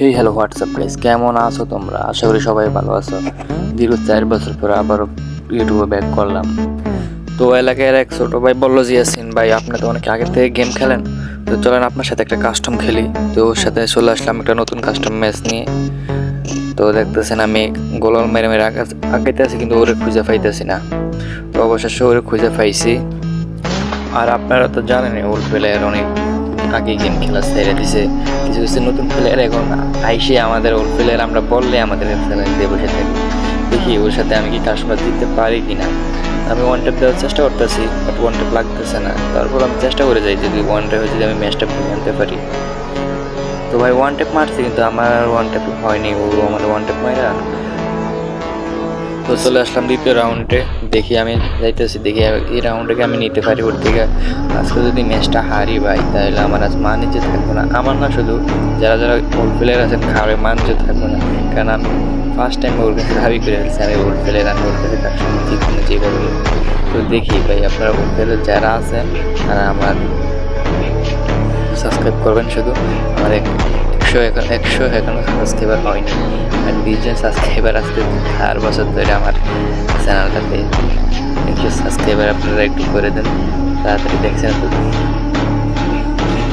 Hey hello WhatsApp guys কেমন আছো তোমরা? আশা করি সবাই ভালো আছো। দীর্ঘ চার বছর পরে আবার ইউটিউবে ব্যাক করলাম। তো এলাকার এক ছোট ভাই বলল যে, ইয়াসিন ভাই, আপনি তো অনেক আগে থেকে গেম খেলেন। তো চলেন আপনার সাথে একটা কাস্টম খেলি। তো ওর সাথে চলে আসলাম একটা নতুন কাস্টম ম্যাচ নিয়ে। তো দেখতেছেন আমি গোলাল মেরে মেরে আগাইতে আছি, কিন্তু ওরে খুঁজে পাইতেছি না। তো অবশেষে ওরে খুঁজে পাইছি। আর আপনারা তো জানেন ওর প্লেয়ার অনেক আগে গেম খেলা ছেড়ে দিছে। কিছু কিছু নতুন প্লেয়ার এখন আইসে আমাদের ওর প্লেয়ার আমরা বললে আমাদের দিয়ে বসে থাকি। দেখি ওর সাথে আমি কি কাস্টমার দিতে পারি কি না আমি ওয়ান ট্যাপ দেওয়ার চেষ্টা করতেছি বাট ওয়ান ট্যাপ লাগতেছে না। তারপর আমি চেষ্টা করে যাই যদি ওয়ান ট্যাপে যদি আমি ম্যাচটা ফিরে আনতে পারি। তো ভাই ওয়ান ট্যাপ মারছি কিন্তু আমার ওয়ান ট্যাপ হয়নি। ও আমার ওয়ান ট্যাপ মারা তো চলে আসলাম দ্বিতীয় রাউন্ডে দেখি আমি যাইতেছি, দেখি এই রাউন্ডকে আমি নিতে পারি ওর থেকে আজকে যদি ম্যাচটা হারি ভাই, তাহলে আমার আজ মান নিচে থাকব না। আমার না শুধু যারা যারা ওল্ড প্লেয়ার আছেন খাওয়ারে মান নিচে থাকব না। কারণ আমি ফার্স্ট টাইম ওর কাছে হাবি করে ফেলছি, আমি ওল্ড প্লেয়ার আমি ওর কাছে কাস্টমার ঠিক না যেভাবে তো দেখি ভাই, আপনারা ওল্ড প্লেয়ার যারা আছেন, তারা আমার সাবস্ক্রাইব করবেন শুধু। আমার একশো এখন একশো এখনও সাবস্ক্রাইবার হয়নি। আর দুইজন সাবস্ক্রাইবার আজকে চার বছর ধরে আমার চ্যানেলটাতে একশো সাবস্ক্রাইবার আপনারা একটু করে দেন, তাড়াতাড়ি দেখছেন তো।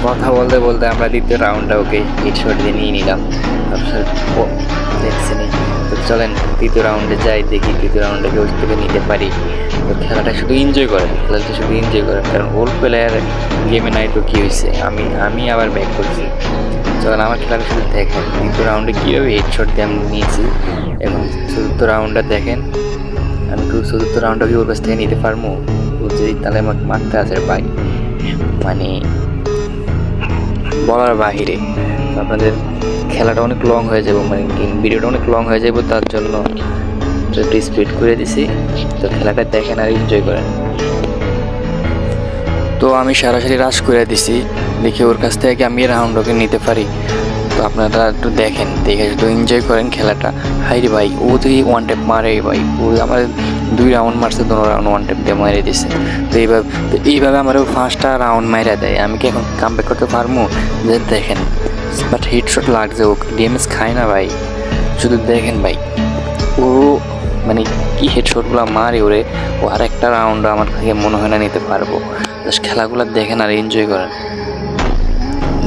কথা বলতে বলতে আমরা দ্বিতীয় রাউন্ডটা ওকে হিটশট দিয়ে নিয়ে নিলাম। তারপর ও দেখছেনই তো চলেন, তৃতীয় রাউন্ডে যাই, দেখি তৃতীয় রাউন্ডে কেউ থেকে নিতে পারি। তো খেলাটা শুধু এনজয় করেন, খেলাটা শুধু এনজয় করেন, কারণ ওল্ড প্লেয়ার গেমে নাই তো কী হয়েছে আমি আমি আবার ব্যাক করছি। চলেন, আমার খেলাটা শুধু দেখেন, তৃতীয় রাউন্ডে কীভাবে হেডশট দিয়ে আমি নিয়েছি। এবং চতুর্থ রাউন্ডটা দেখেন, আমি তো চতুর্থ রাউন্ডটা কি ওর কাছ থেকে নিতে পারব? ও যদি তাহলে আমাকে মারতে আছে, ভাই। মানে বলার বাহিরে। আপনাদের খেলাটা অনেক লং হয়ে যাবে মানে ভিডিওটা অনেক লং হয়ে যাবে, তার জন্য একটু স্পিড করে দিছি। তো খেলাটা দেখেন আর এনজয় করেন। তো আমি সরাসরি রাশ করে দিছি, দেখি ওর কাছ থেকে আমি রাউন্ডকে নিতে পারি। তো আপনারা একটু দেখেন, দেখে একটু এনজয় করেন খেলাটা। হাইরে ভাই, ও তো এই ওয়ান টেপ মারে ভাই। ও আমার দুই রাউন্ড মারছে, দোনো রাউন্ড ওয়ান টেপ দিয়ে মারে দিছে। তো এইভাবে তো এইভাবে আমার পাঁচটা রাউন্ড মাইরা দেয়। আমি কি এখন কাম ব্যাক করতে পারব? দেখেন। বাট হিটশট লাগছে ও ড্যামেজ খায় না ভাই শুধু দেখেন ভাই। ও মানে কি হেডশটগুলো মারে ওরে। ও আর একটা রাউন্ড আমার থেকে মনে হয় না নিতে পারব। জাস্ট খেলাগুলো দেখেন আর এনজয় করেন।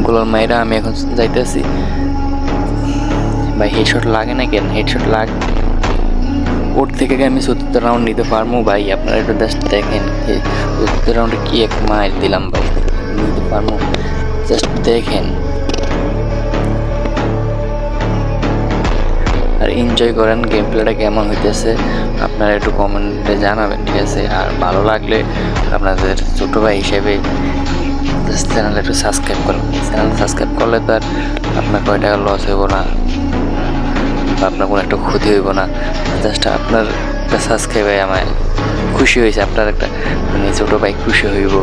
গোলার মায়েরা আমি এখন যাইতেছি। ভাই হেডশট লাগে না কেন? হেডশট লাগ ওর থেকে আমি চতুর্থ রাউন্ড নিতে পারব? ভাই, আপনারা একটু জাস্ট দেখেন চতুর্থ রাউন্ডে কি এক মাইল দিলাম ভাই। নিতে পারব। জাস্ট দেখেন। আর এনজয় করেন গেম প্লেটা কেমন হইতেছে, আপনারা একটু কমেন্টে জানাবেন, ঠিক আছে? আর ভালো লাগলে আপনাদের ছোটো ভাই হিসেবে চ্যানেল একটু সাবস্ক্রাইব করুন চ্যানেল সাবস্ক্রাইব করলে তো আর আপনার কয় টাকা লস হইব না, বা আপনার কোনো একটা ক্ষতি হইব না। জাস্ট আপনার একটা সাবস্ক্রাইবে আমার খুশি হয়েছে, আপনার একটা মানে ছোটো ভাই খুশি হইব।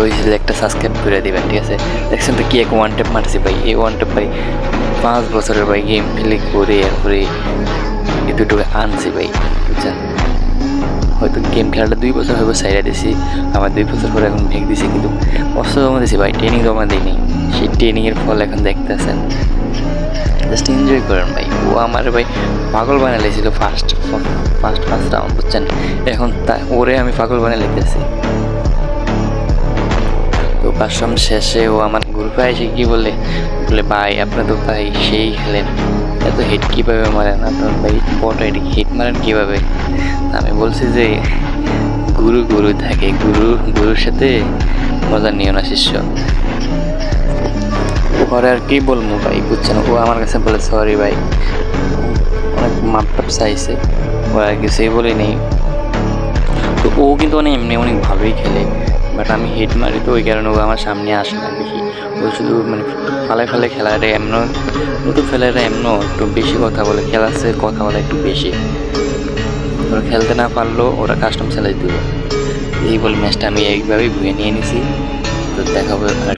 ওই একটা সাবস্ক্রাইব করে দিবেন, ঠিক আছে? দেখছেন তো কি এক ওয়ান টেপ মারছি ভাই, এই ওয়ান টেপ ভাই পাঁচ বছরের ভাই গেম প্লে করে এরপরে এই দুটোকে আনছি ভাই, বুঝছেন? হয়তো গেম খেলাটা দুই বছর হয়তো সাইডা দিছি আমার দুই বছর পরে এখন ভেঙে দিছি, কিন্তু অস্ত্র জমা দিছি ভাই ট্রেনিং জমা দিইনি। সেই ট্রেনিংয়ের ফল এখন দেখতেছেন। জাস্ট এনজয় করেন ভাই। ও আমার ভাই পাগল বানিয়ে লেছিল ফার্স্ট ফার্স্ট ফার্স্ট রাউন্ড বুঝছেন? এখন তা ওরে আমি পাগল বানিয়ে লেগেছি তো শেষে ও আমার গ্রুপে এসে কি বলে? বলে, ভাই, আপনার তো ভাই সেই খেলেন। এত হিট কীভাবে মারেন? আপনার ভাই বট হিট মারেন কীভাবে? আমি বলছি যে, গুরু গুরু থাকে। গুরু, গুরুর সাথে মজা নিও না শিষ্য। পরে আর কি বলব ভাই, বুঝছেন? ও আমার কাছে বলে সরি ভাই। অনেক মাপ টাপ চাইছে। ও আর কিছুই বলি নেই তো ও কিন্তু অনেক এমনি অনেক ভালোই খেলে। বাট আমি হিট মারি তো, ওই কারণে ও আমার সামনে আসে না বেশি। ও শুধু মানে ফালে ফালে খেলারে এমন নতুন ফেলারে এমন একটু বেশি কথা বলে, খেলাচ্ছে, কথা বলে একটু বেশি। ওরা খেলতে না পারল ওরা কাস্টম সেলাই দিল এই বলে ম্যাচটা আমি এইভাবেই ভুয়ে নিয়ে নিছি। তো দেখাবো